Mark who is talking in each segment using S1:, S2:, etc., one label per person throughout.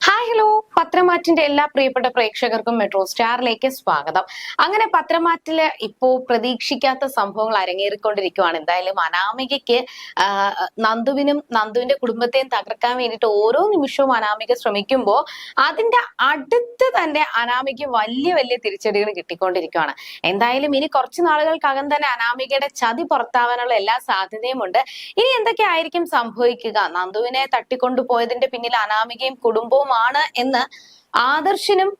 S1: Hi hello പത്രമാറ്റിന്റെ എല്ലാ പ്രിയപ്പെട്ട പ്രേക്ഷകർക്കും മെട്രോ സ്റ്റാറിലേക്ക് സ്വാഗതം. അങ്ങനെ പത്രമാറ്റിൽ ഇപ്പോ പ്രതീക്ഷിക്കാത്ത സംഭവങ്ങൾ അരങ്ങേറിക്കൊണ്ടിരിക്കുവാണ്. എന്തായാലും അനാമികയ്ക്ക് നന്ദുവിനും നന്ദുവിന്റെ കുടുംബത്തെയും തകർക്കാൻ വേണ്ടിയിട്ട് ഓരോ നിമിഷവും അനാമിക ശ്രമിക്കുമ്പോൾ അതിന്റെ അടുത്ത് തന്നെ അനാമിക വലിയ വലിയ തിരിച്ചടികൾ കിട്ടിക്കൊണ്ടിരിക്കുകയാണ് എന്തായാലും ഇനി കുറച്ച് നാളുകൾക്കകം തന്നെ അനാമികയുടെ ചതി പുറത്താവാനുള്ള എല്ലാ സാധ്യതയും ഉണ്ട്. ഇനി എന്തൊക്കെ ആയിരിക്കും സംഭവിക്കുക? നന്ദുവിനെ തട്ടിക്കൊണ്ടുപോയതിന്റെ പിന്നിൽ അനാമികയും കുടുംബവുമാണ് എന്ന് ആദർശിനും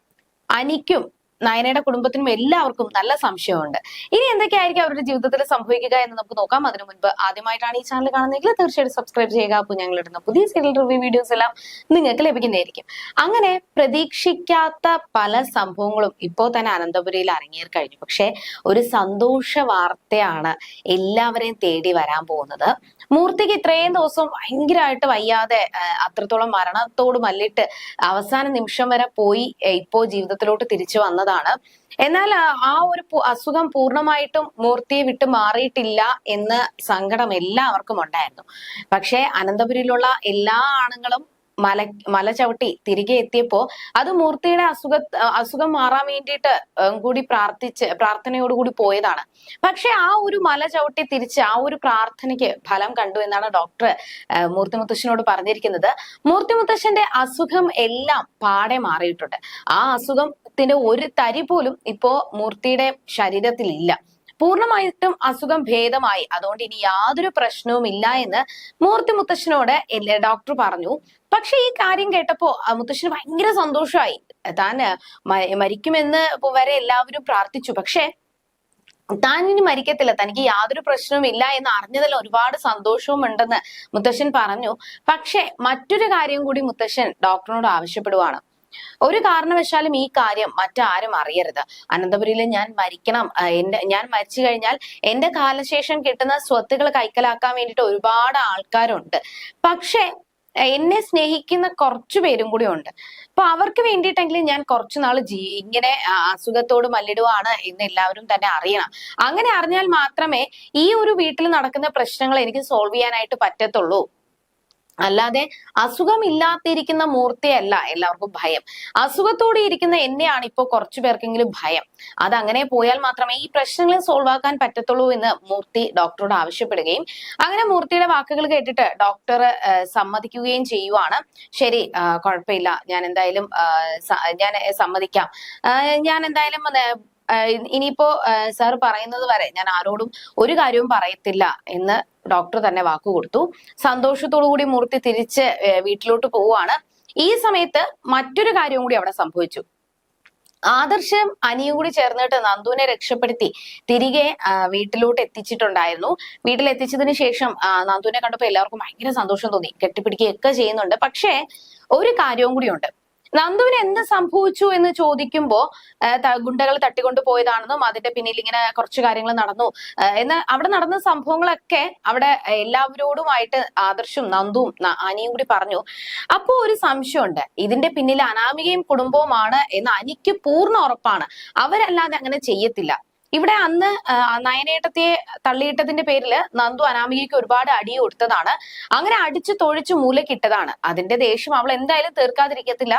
S1: അനിക്കും നയനയുടെ കുടുംബത്തിനും എല്ലാവർക്കും നല്ല സംശയമുണ്ട്. ഇനി എന്തൊക്കെയായിരിക്കും അവരുടെ ജീവിതത്തിൽ സംഭവിക്കുക എന്ന് നമുക്ക് നോക്കാം. അതിനു മുൻപ് ആദ്യമായിട്ടാണ് ഈ ചാനൽ കാണുന്നതെങ്കിൽ തീർച്ചയായിട്ടും സബ്സ്ക്രൈബ് ചെയ്യുക. അപ്പോൾ ഞങ്ങൾ ഇടുന്ന പുതിയ സീരിയൽ റിവ്യൂ വീഡിയോസ് എല്ലാം നിങ്ങൾക്ക് ലഭിക്കുന്നതായിരിക്കും. അങ്ങനെ പ്രതീക്ഷിക്കാത്ത പല സംഭവങ്ങളും ഇപ്പോൾ തന്നെ അനന്തപുരയിൽ അരങ്ങേറി കഴിഞ്ഞു. പക്ഷേ ഒരു സന്തോഷ വാർത്തയാണ് എല്ലാവരെയും തേടി വരാൻ പോകുന്നത്. മൂർത്തിക്ക് ഇത്രയും ദിവസം ഭയങ്കരമായിട്ട് വയ്യാതെ അത്രത്തോളം മരണത്തോട് മല്ലിട്ട് അവസാന നിമിഷം വരെ പോയി ഇപ്പോ ജീവിതത്തിലോട്ട് തിരിച്ചു വന്നതാണ്. എന്നാൽ ആ, ഒരു അസുഖം പൂർണമായിട്ടും മൂർത്തിയെ വിട്ട് മാറിയിട്ടില്ല എന്ന് സങ്കടം എല്ലാവർക്കും ഉണ്ടായിരുന്നു. പക്ഷേ അനന്തപുരിയിലുള്ള എല്ലാ ആണുങ്ങളും മല മല ചവിട്ടി തിരികെ എത്തിയപ്പോ അത് മൂർത്തിയുടെ അസുഖ അസുഖം മാറാൻ വേണ്ടിയിട്ട് കൂടി പ്രാർത്ഥിച്ച് പ്രാർത്ഥനയോടുകൂടി പോയതാണ്. പക്ഷെ ആ ഒരു മല ചവിട്ടി തിരിച്ച് ആ ഒരു പ്രാർത്ഥനയ്ക്ക് ഫലം കണ്ടു എന്നാണ് ഡോക്ടർ മൂർത്തി മുത്തശ്ശനോട് പറഞ്ഞിരിക്കുന്നത്. മൂർത്തി മുത്തശ്ശന്റെ അസുഖം എല്ലാം പാടെ മാറിയിട്ടുണ്ട്. ആ അസുഖത്തിന്റെ ഒരു തരി പോലും ഇപ്പോ മൂർത്തിയുടെ ശരീരത്തിൽ ഇല്ല പൂർണമായിട്ടും അസുഖം ഭേദമായി. അതുകൊണ്ട് ഇനി യാതൊരു പ്രശ്നവും ഇല്ല എന്ന് മൂർത്തി മുത്തശ്ശനോട് ഡോക്ടർ പറഞ്ഞു. പക്ഷെ ഈ കാര്യം കേട്ടപ്പോ മുത്തശ്ശന് ഭയങ്കര സന്തോഷമായി. താൻ മരിക്കുമെന്ന് വരെ എല്ലാവരും പ്രാർത്ഥിച്ചു. പക്ഷെ താൻ ഇനി മരിക്കത്തില്ല. തനിക്ക് യാതൊരു പ്രശ്നവും ഇല്ല എന്ന് അറിഞ്ഞതിൽ ഒരുപാട് സന്തോഷവും ഉണ്ടെന്ന് മുത്തശ്ശൻ പറഞ്ഞു. പക്ഷെ മറ്റൊരു കാര്യം കൂടി മുത്തശ്ശൻ ഡോക്ടറിനോട് ആവശ്യപ്പെടുവാണ്. ഒരു കാരണവശാലും ഈ കാര്യം മറ്റാരും അറിയരുത്. അനന്തപുരിയിൽ ഞാൻ മരിക്കണം എന്റെ ഞാൻ മരിച്ചു കഴിഞ്ഞാൽ എന്റെ കാലശേഷം കിട്ടുന്ന സ്വത്തുകൾ കൈക്കലാക്കാൻ വേണ്ടിട്ട് ഒരുപാട് ആൾക്കാരുണ്ട്. പക്ഷെ എന്നെ സ്നേഹിക്കുന്ന കുറച്ചു പേരും കൂടി ഉണ്ട്. അപ്പൊ അവർക്ക് വേണ്ടിയിട്ടെങ്കിലും ഞാൻ കുറച്ചു നാൾ ജീ ഇങ്ങനെ അസുഖത്തോട് മല്ലിടുവാണ് എന്ന് എല്ലാവരും തന്നെ അറിയണം. അങ്ങനെ അറിഞ്ഞാൽ മാത്രമേ ഈ ഒരു വീട്ടിൽ നടക്കുന്ന പ്രശ്നങ്ങൾ എനിക്ക് സോൾവ് ചെയ്യാനായിട്ട് പറ്റത്തുള്ളൂ. അല്ലാതെ അസുഖമില്ലാതിരിക്കുന്ന മൂർത്തിയല്ല എല്ലാവർക്കും ഭയം. അസുഖത്തോടെ ഇരിക്കുന്ന എന്നെയാണ് ഇപ്പോൾ കുറച്ചു പേർക്കെങ്കിലും ഭയം. അത് അങ്ങനെ പോയാൽ മാത്രമേ ഈ പ്രശ്നങ്ങൾ സോൾവ് ആക്കാൻ പറ്റത്തുള്ളൂ എന്ന് മൂർത്തി ഡോക്ടറോട് ആവശ്യപ്പെടുകയും അങ്ങനെ മൂർത്തിയുടെ വാക്കുകൾ കേട്ടിട്ട് ഡോക്ടർ സമ്മതിക്കുകയും ചെയ്യുവാണ്. ശരി കുഴപ്പമില്ല. ഞാൻ എന്തായാലും ഞാൻ സമ്മതിക്കാം. ഞാൻ എന്തായാലും ഇനിയിപ്പോ സാർ പറയുന്നത് വരെ ഞാൻ ആരോടും ഒരു കാര്യവും പറയത്തില്ല എന്ന് ഡോക്ടർ തന്നെ വാക്കു കൊടുത്തു. സന്തോഷത്തോടു കൂടി മൂർത്തി തിരിച്ച് വീട്ടിലോട്ട് പോവുകയാണ്. ഈ സമയത്ത് മറ്റൊരു കാര്യവും കൂടി അവിടെ സംഭവിച്ചു. ആദർശം അനിയും കൂടി ചേർന്നിട്ട് നന്ദുവിനെ രക്ഷപ്പെടുത്തി. തിരികെ വീട്ടിലോട്ട് എത്തിച്ചിട്ടുണ്ടായിരുന്നു. വീട്ടിൽ എത്തിച്ചതിന് ശേഷം നന്ദുവിനെ കണ്ടപ്പോൾ എല്ലാവർക്കും ഭയങ്കര സന്തോഷം തോന്നി. കെട്ടിപ്പിടിക്കുകയൊക്കെ ചെയ്യുന്നുണ്ട്. പക്ഷേ ഒരു കാര്യവും കൂടിയുണ്ട്. നന്ദുവിന് എന്ത് സംഭവിച്ചു എന്ന് ചോദിക്കുമ്പോ ഗുണ്ടകൾ തട്ടിക്കൊണ്ടു പോയതാണെന്നും അതിന്റെ പിന്നിൽ ഇങ്ങനെ കുറച്ച് കാര്യങ്ങൾ നടന്നു. എന്ന് അവിടെ നടന്ന സംഭവങ്ങളൊക്കെ അവിടെ എല്ലാവരോടുമായിട്ട് ആദർശും നന്ദുവും അനിയും കൂടി പറഞ്ഞു. അപ്പോ ഒരു സംശയമുണ്ട്. ഇതിന്റെ പിന്നിൽ അനാമികയും കുടുംബവുമാണ് എന്ന് അനിക്ക് പൂർണ ഉറപ്പാണ്. അവരല്ലാതെ അങ്ങനെ ചെയ്യത്തില്ല. ഇവിടെ അന്ന് നയനേട്ടത്തെ തള്ളിയിട്ടതിന്റെ പേരിൽ നന്ദു അനാമികയ്ക്ക് ഒരുപാട് അടി കൊടുത്തതാണ്. അങ്ങനെ അടിച്ച് തൊഴിച്ച് മൂലക്കിട്ടതാണ് അതിന്റെ ദേഷ്യം അവൾ എന്തായാലും തീർക്കാതിരിക്കത്തില്ല.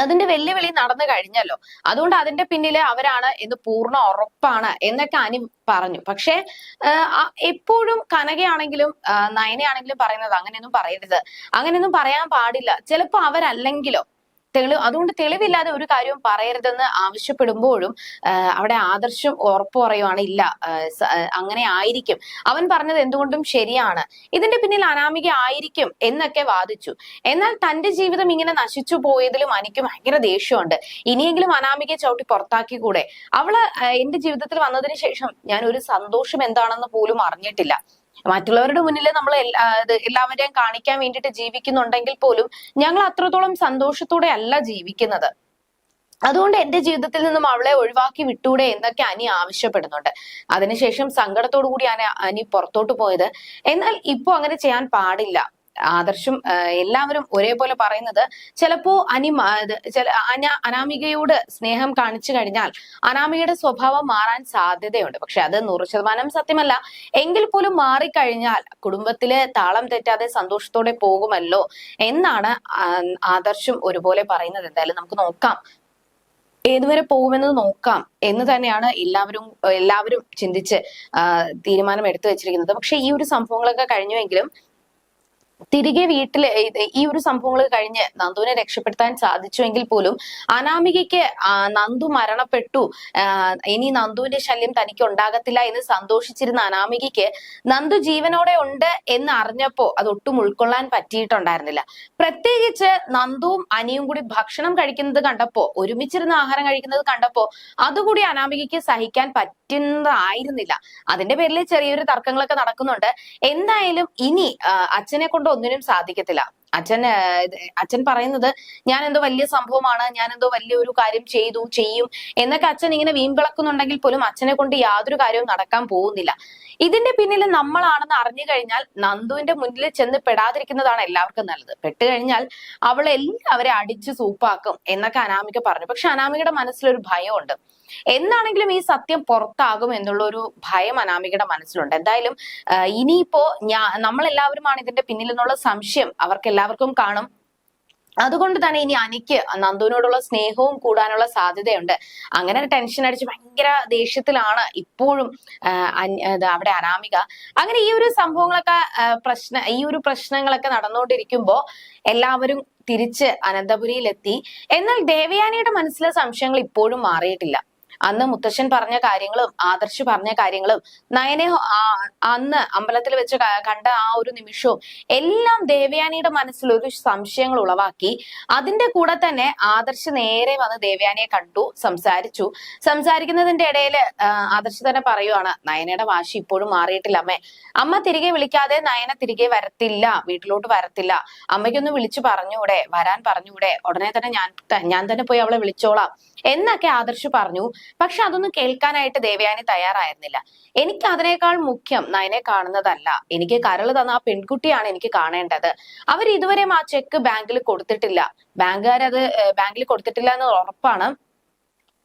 S1: അതിന്റെ വെല്ലുവിളി നടന്നു കഴിഞ്ഞല്ലോ. അതുകൊണ്ട് അതിന്റെ പിന്നിൽ അവരാണ് എന്ന് പൂർണ ഉറപ്പാണ് എന്നൊക്കെ അനി പറഞ്ഞു. പക്ഷേ എപ്പോഴും കനകയാണെങ്കിലും നയനയാണെങ്കിലും പറയുന്നത് അങ്ങനെയൊന്നും പറയരുത്. അങ്ങനെയൊന്നും പറയാൻ പാടില്ല. ചിലപ്പോ അവരല്ലെങ്കിലോ തെളി അതുകൊണ്ട് തെളിവില്ലാതെ ഒരു കാര്യവും പറയരുതെന്ന് ആവശ്യപ്പെടുമ്പോഴും അവിടെ ആദർശം ഉറപ്പു പറയുവാണ് ഇല്ല അങ്ങനെ ആയിരിക്കും. അവൻ പറഞ്ഞത് എന്തുകൊണ്ടും ശരിയാണ്. ഇതിന്റെ പിന്നിൽ അനാമിക ആയിരിക്കും എന്നൊക്കെ വാദിച്ചു. എന്നാൽ തന്റെ ജീവിതം ഇങ്ങനെ നശിച്ചു പോയതിലും എനിക്ക് ഭയങ്കര ദേഷ്യമുണ്ട്. ഇനിയെങ്കിലും അനാമികയെ ചവിട്ടി പുറത്താക്കി കൂടെ അവൾ എന്റെ ജീവിതത്തിൽ വന്നതിന് ശേഷം ഞാൻ ഒരു സന്തോഷം എന്താണെന്ന് പോലും അറിഞ്ഞിട്ടില്ല. മറ്റുള്ളവരുടെ മുന്നിൽ നമ്മൾ എല്ലാവരെയും കാണിക്കാൻ വേണ്ടിയിട്ട് ജീവിക്കുന്നുണ്ടെങ്കിൽ പോലും ഞങ്ങൾ അത്രത്തോളം സന്തോഷത്തോടെ അല്ല ജീവിക്കുന്നത്. അതുകൊണ്ട് എന്റെ ജീവിതത്തിൽ നിന്നും അവളെ ഒഴിവാക്കി വിട്ടൂടെ എന്നൊക്കെ അനി ആവശ്യപ്പെടുന്നുണ്ട്. അതിനുശേഷം സങ്കടത്തോടു കൂടിയാണ് അനി പുറത്തോട്ട് പോയത്. എന്നാൽ ഇപ്പൊ അങ്ങനെ ചെയ്യാൻ പാടില്ല. ആദർശും എല്ലാവരും ഒരേപോലെ പറയുന്നത് ചിലപ്പോ അനിമ ചില അന- അനാമികയോട് സ്നേഹം കാണിച്ചു കഴിഞ്ഞാൽ അനാമികയുടെ സ്വഭാവം മാറാൻ സാധ്യതയുണ്ട്. പക്ഷെ അത് നൂറ് ശതമാനം സത്യമല്ല. എങ്കിൽ പോലും മാറിക്കഴിഞ്ഞാൽ കുടുംബത്തിലെ താളം തെറ്റാതെ സന്തോഷത്തോടെ പോകുമല്ലോ എന്നാണ് ആദർശം ആദർശും ഒരുപോലെ പറയുന്നത്. എന്തായാലും നമുക്ക് നോക്കാം. ഏതുവരെ പോകുമെന്ന് നോക്കാം എന്ന് തന്നെയാണ് എല്ലാവരും എല്ലാവരും ചിന്തിച്ച് തീരുമാനം എടുത്തു വെച്ചിരിക്കുന്നത്. പക്ഷെ ഈ ഒരു സംഭവങ്ങളൊക്കെ കഴിഞ്ഞുവെങ്കിലും തിരികെ വീട്ടിൽ ഈ ഒരു സംഭവങ്ങൾ കഴിഞ്ഞ് നന്ദുവിനെ രക്ഷപ്പെടുത്താൻ സാധിച്ചുവെങ്കിൽ പോലും അനാമികയ്ക്ക് നന്ദു മരണപ്പെട്ടു. ഇനി നന്ദുവിന്റെ ശല്യം തനിക്ക് ഉണ്ടാകത്തില്ല എന്ന് സന്തോഷിച്ചിരുന്ന അനാമികയ്ക്ക് നന്ദു ജീവനോടെ ഉണ്ട് എന്ന് അറിഞ്ഞപ്പോ അത് ഒട്ടും ഉൾക്കൊള്ളാൻ പറ്റിയിട്ടുണ്ടായിരുന്നില്ല. പ്രത്യേകിച്ച് നന്ദുവും അനിയും കൂടി ഭക്ഷണം കഴിക്കുന്നത് കണ്ടപ്പോ ഒരുമിച്ചിരുന്ന് ആഹാരം കഴിക്കുന്നത് കണ്ടപ്പോ അതുകൂടി അനാമികയ്ക്ക് സഹിക്കാൻ പറ്റുന്നതായിരുന്നില്ല. അതിന്റെ പേരിൽ ചെറിയൊരു തർക്കങ്ങളൊക്കെ നടക്കുന്നുണ്ട്. എന്തായാലും ഇനി അച്ഛനെ കൊണ്ട് ഒന്നിനും സാധിക്കത്തില്ല. അച്ഛൻ അച്ഛൻ പറയുന്നത് ഞാൻ എന്തോ വലിയ സംഭവമാണ് ഞാൻ എന്തോ വലിയ ഒരു കാര്യം ചെയ്തു ചെയ്യും എന്നൊക്കെ അച്ഛൻ ഇങ്ങനെ വീമ്പിളക്കുന്നുണ്ടെങ്കിൽ പോലും അച്ഛനെ കൊണ്ട് യാതൊരു കാര്യവും നടക്കാൻ പോകുന്നില്ല. ഇതിന്റെ പിന്നിൽ നമ്മളാണെന്ന് അറിഞ്ഞു കഴിഞ്ഞാൽ നന്ദുവിന്റെ മുന്നിൽ ചെന്ന് പെടാതിരിക്കുന്നതാണ് എല്ലാവർക്കും നല്ലത്. പെട്ട് കഴിഞ്ഞാൽ അവൾ എല്ലാവരെ അടിച്ച് സൂപ്പാക്കും എന്നൊക്കെ അനാമിക പറഞ്ഞു. പക്ഷെ അനാമികയുടെ മനസ്സിലൊരു ഭയമുണ്ട്. എന്നാണെങ്കിലും ഈ സത്യം പുറത്താകും എന്നുള്ള ഒരു ഭയം അനാമികയുടെ മനസ്സിലുണ്ട്. എന്തായാലും ഇനിയിപ്പോ ഞാ നമ്മളെല്ലാവരുമാണ് ഇതിന്റെ പിന്നിൽ നിന്നുള്ള സംശയം അവർക്ക് എല്ലാവർക്കും കാണും. അതുകൊണ്ട് തന്നെ ഇനി അനിക്ക് നന്ദുവിനോടുള്ള സ്നേഹവും കൂടാനുള്ള സാധ്യതയുണ്ട്. അങ്ങനെ ടെൻഷൻ അടിച്ച് ഭയങ്കര ദേഷ്യത്തിലാണ് ഇപ്പോഴും അവിടെ അനാമിക. അങ്ങനെ ഈ ഒരു സംഭവങ്ങളൊക്കെ പ്രശ്ന ഈ ഒരു പ്രശ്നങ്ങളൊക്കെ നടന്നുകൊണ്ടിരിക്കുമ്പോ എല്ലാവരും തിരിച്ച് അനന്തപുരിയിലെത്തി. എന്നാൽ ദേവയാനിയുടെ മനസ്സിലെ സംശയങ്ങൾ ഇപ്പോഴും മാറിയിട്ടില്ല. അന്ന് മുത്തശ്ശൻ പറഞ്ഞ കാര്യങ്ങളും ആദർശ് പറഞ്ഞ കാര്യങ്ങളും നയനെ അന്ന് അമ്പലത്തിൽ വെച്ച് കണ്ട ആ ഒരു നിമിഷവും എല്ലാം ദേവയാനിയുടെ മനസ്സിൽ ഒരു സംശയങ്ങൾ ഉളവാക്കി. അതിന്റെ കൂടെ തന്നെ ആദർശ് നേരെ വന്ന് ദേവയാനിയെ കണ്ടു സംസാരിച്ചു. സംസാരിക്കുന്നതിന്റെ ഇടയിൽ ആദർശ് തന്നെ പറയുവാണ് നയനയുടെ വാശി ഇപ്പോഴും മാറിയിട്ടില്ല അമ്മേ. അമ്മ തിരികെ വിളിക്കാതെ നയന തിരികെ വരത്തില്ല വീട്ടിലോട്ട് വരത്തില്ല. അമ്മയ്ക്കൊന്ന് വിളിച്ചു പറഞ്ഞൂടെ വരാൻ പറഞ്ഞൂടെ. ഉടനെ തന്നെ ഞാൻ ഞാൻ തന്നെ പോയി അവളെ വിളിച്ചോളാം. എന്നൊക്കെ ആദർശ് പറഞ്ഞു. പക്ഷെ അതൊന്നും കേൾക്കാനായിട്ട് ദേവയാനി തയ്യാറായിരുന്നില്ല. എനിക്ക് അതിനേക്കാൾ മുഖ്യം നയനെ കാണുന്നതല്ല. എനിക്ക് കരൾ തന്ന ആ പെൺകുട്ടിയാണ് എനിക്ക് കാണേണ്ടത്. അവർ ഇതുവരെയും ആ ചെക്ക് ബാങ്കിൽ കൊടുത്തിട്ടില്ല. ബാങ്കുകാർ അത് ബാങ്കിൽ കൊടുത്തിട്ടില്ല എന്ന് ഉറപ്പാണ്.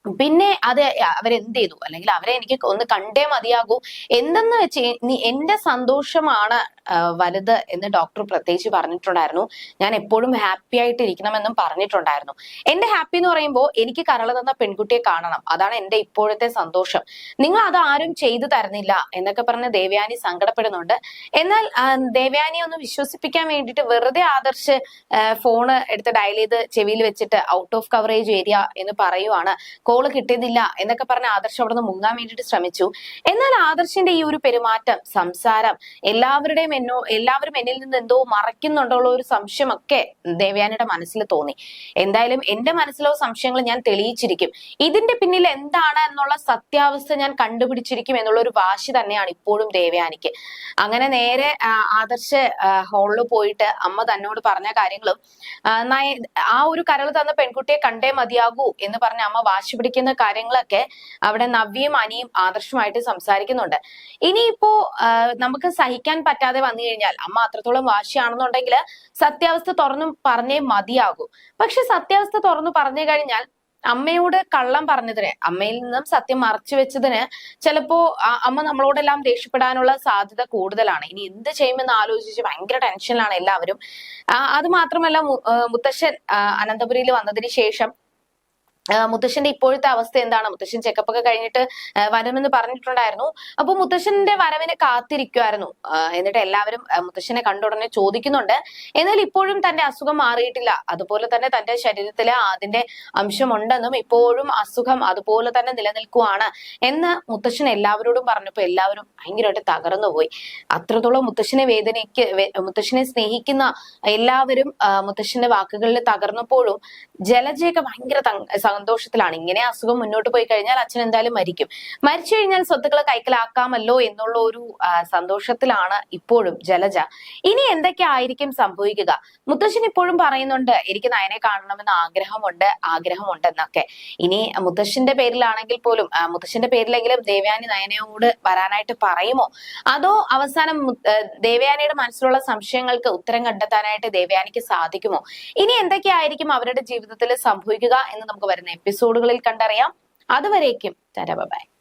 S1: പിന്നെ അത് അവരെന്ത് ചെയ്തു അല്ലെങ്കിൽ അവരെ എനിക്ക് ഒന്ന് കണ്ടേ മതിയാകൂ. എന്തെന്ന് വെച്ച് എന്റെ സന്തോഷമാണ് വലുത് എന്ന് ഡോക്ടർ പ്രത്യേകിച്ച് പറഞ്ഞിട്ടുണ്ടായിരുന്നു. ഞാൻ എപ്പോഴും ഹാപ്പി ആയിട്ട് ഇരിക്കണമെന്നും പറഞ്ഞിട്ടുണ്ടായിരുന്നു. എന്റെ ഹാപ്പി എന്ന് പറയുമ്പോൾ എനിക്ക് കരള തന്ന പെൺകുട്ടിയെ കാണണം. അതാണ് എന്റെ ഇപ്പോഴത്തെ സന്തോഷം. നിങ്ങൾ അത് ആരും ചെയ്തു തരുന്നില്ല എന്നൊക്കെ പറഞ്ഞ് ദേവയാനി സങ്കടപ്പെടുന്നുണ്ട്. എന്നാൽ ദേവയാനിയെ ഒന്ന് വിശ്വസിപ്പിക്കാൻ വേണ്ടിയിട്ട് വെറുതെ ആദർശ് ഫോണ് എടുത്ത് ഡയൽ ചെയ്ത് ചെവിയിൽ വെച്ചിട്ട് ഔട്ട് ഓഫ് കവറേജ് ഏരിയ എന്ന് പറയുവാണ്. കോൾ കിട്ടിയതില്ല എന്നൊക്കെ പറഞ്ഞ് ആദർശ് അവിടെ നിന്ന് മുങ്ങാൻ വേണ്ടിയിട്ട് ശ്രമിച്ചു. എന്നാൽ ആദർശിന്റെ ഈ ഒരു പെരുമാറ്റം സംസാരം എല്ലാവരുടെയും എന്നോ എല്ലാവരും എന്നിൽ നിന്ന് എന്തോ മറയ്ക്കുന്നുണ്ടോ ഒരു സംശയമൊക്കെ ദേവയാനിയുടെ മനസ്സിൽ തോന്നി. എന്തായാലും എന്റെ മനസ്സിലോ സംശയങ്ങൾ ഞാൻ തെളിയിച്ചിരിക്കും. ഇതിന്റെ പിന്നിൽ എന്താണ് എന്നുള്ള സത്യാവസ്ഥ ഞാൻ കണ്ടുപിടിച്ചിരിക്കും എന്നുള്ള ഒരു വാശി തന്നെയാണ് ഇപ്പോഴും ദേവയാനിക്ക്. അങ്ങനെ നേരെ ആദർശ ഹാളിൽ പോയിട്ട് അമ്മ തന്നോട് പറഞ്ഞ കാര്യങ്ങളും ആ, ഒരു കരൾ തന്ന പെൺകുട്ടിയെ കണ്ടേ മതിയാകൂ എന്ന് പറഞ്ഞ അമ്മ വാശി പിടിക്കുന്ന കാര്യങ്ങളൊക്കെ അവിടെ നവ്യയും അനിയും ആദർശമായിട്ട് സംസാരിക്കുന്നുണ്ട്. ഇനിയിപ്പോ നമുക്ക് സഹിക്കാൻ പറ്റാതെ വന്നു കഴിഞ്ഞാൽ അമ്മ അത്രത്തോളം വാശിയാണെന്നുണ്ടെങ്കിൽ സത്യാവസ്ഥ തുറന്നു പറഞ്ഞേ മതിയാകൂ. പക്ഷെ സത്യാവസ്ഥ തുറന്നു പറഞ്ഞു കഴിഞ്ഞാൽ അമ്മയോട് കള്ളം പറഞ്ഞതിന് അമ്മയിൽ നിന്നും സത്യം മറച്ചു വെച്ചതിന് ചിലപ്പോ അമ്മ നമ്മളോടെല്ലാം ദേഷ്യപ്പെടാനുള്ള സാധ്യത കൂടുതലാണ്. ഇനി എന്ത് ചെയ്യുമെന്ന് ആലോചിച്ച് ഭയങ്കര ടെൻഷനിലാണ് എല്ലാവരും. അത് മാത്രമല്ല മുത്തശ്ശൻ അനന്തപുരിയിൽ വന്നതിന് ശേഷം മുത്തശ്ശന്റെ ഇപ്പോഴത്തെ അവസ്ഥ എന്താണ്? മുത്തശ്ശൻ ചെക്കപ്പ് ഒക്കെ കഴിഞ്ഞിട്ട് വരുമെന്ന് പറഞ്ഞിട്ടുണ്ടായിരുന്നു. അപ്പൊ മുത്തശ്ശന്റെ വരവിനെ കാത്തിരിക്കുമായിരുന്നു എന്നിട്ട് എല്ലാവരും മുത്തശ്ശനെ കണ്ട ഉടനെ ചോദിക്കുന്നുണ്ട്. എന്നാൽ ഇപ്പോഴും തന്റെ അസുഖം മാറിയിട്ടില്ല. അതുപോലെ തന്നെ തന്റെ ശരീരത്തിലെ അതിന്റെ അംശമുണ്ടെന്നും ഇപ്പോഴും അസുഖം അതുപോലെ തന്നെ നിലനിൽക്കുവാണ് എന്ന് മുത്തശ്ശൻ എല്ലാവരോടും പറഞ്ഞപ്പോ എല്ലാവരും ഭയങ്കരമായിട്ട് തകർന്നു പോയി. അത്രത്തോളം മുത്തശ്ശനെ വേദനയ്ക്ക് മുത്തശ്ശനെ സ്നേഹിക്കുന്ന എല്ലാവരും മുത്തശ്ശന്റെ വാക്കുകളിൽ തകർന്നപ്പോഴും ജലജയൊക്കെ ഭയങ്കര സന്തോഷത്തിലാണ്. ഇങ്ങനെ അസുഖം മുന്നോട്ട് പോയി കഴിഞ്ഞാൽ അച്ഛൻ എന്തായാലും മരിക്കും. മരിച്ചു കഴിഞ്ഞാൽ സ്വത്തുക്കളെ കൈക്കലാക്കാമല്ലോ എന്നുള്ള ഒരു സന്തോഷത്തിലാണ് ഇപ്പോഴും ജലജ. ഇനി എന്തൊക്കെ ആയിരിക്കും സംഭവിക്കുക? മുത്തശ്ശൻ ഇപ്പോഴും പറയുന്നുണ്ട് എനിക്ക് നയനെ കാണണമെന്ന് ആഗ്രഹമുണ്ട് ആഗ്രഹമുണ്ടെന്നൊക്കെ. ഇനി മുത്തശ്ശന്റെ പേരിലാണെങ്കിൽ പോലും മുത്തശ്ശന്റെ പേരിലെങ്കിലും ദേവയാനി നയനയോട് വരാനായിട്ട് പറയുമോ? അതോ അവസാനം ദേവയാനിയുടെ മനസ്സിലുള്ള സംശയങ്ങൾക്ക് ഉത്തരം കണ്ടെത്താനായിട്ട് ദേവയാനിക്ക് സാധിക്കുമോ? ഇനി എന്തൊക്കെയായിരിക്കും അവരുടെ ജീവിതത്തിൽ സംഭവിക്കുക എന്ന് നമുക്ക് വരുന്ന എപ്പിസോഡുകളിൽ കണ്ടറിയാം. അതുവരേക്കും. ബൈ.